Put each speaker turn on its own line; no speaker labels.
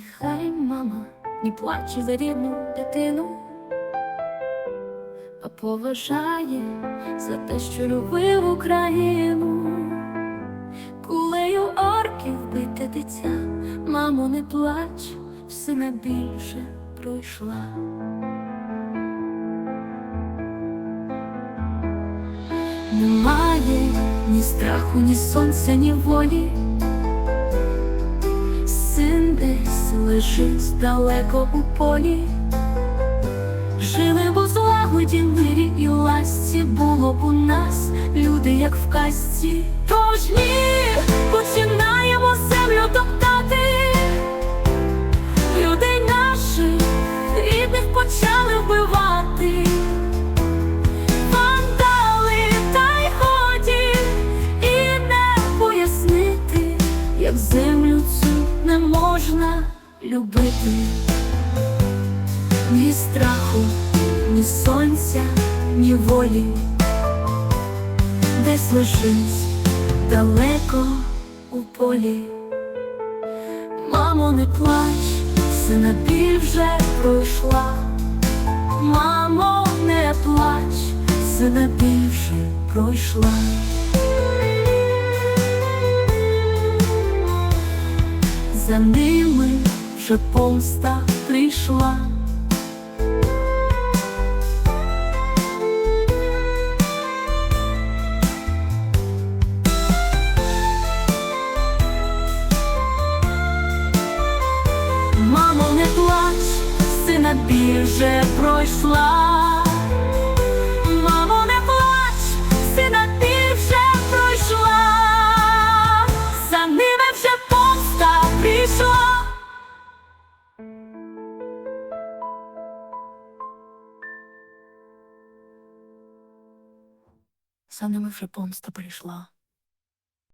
Хай мама не плаче за рідну дитину, а поважає за те, що любив Україну. Кулею орків бите дитя, мамо, не плач, сина більше пройшла. Немає ні страху, ні сонця, ні волі. Лежить далеко у полі. Жили б у злагоді, мирі і ласці, було б у нас люди, як в казці. Тож ні, починаємо землю топтати. Людей наших рідних почали вбивати. Як землю цю не можна любити. Ні страху, ні сонця, ні волі, десь лежить далеко у полі. Мамо, не плач, сина біль вже пройшла. Мамо, не плач, сина біль вже пройшла. За ними вже помста прийшла. Мамо, не плач, сина біль пройшла. За ними вже помста прийшла.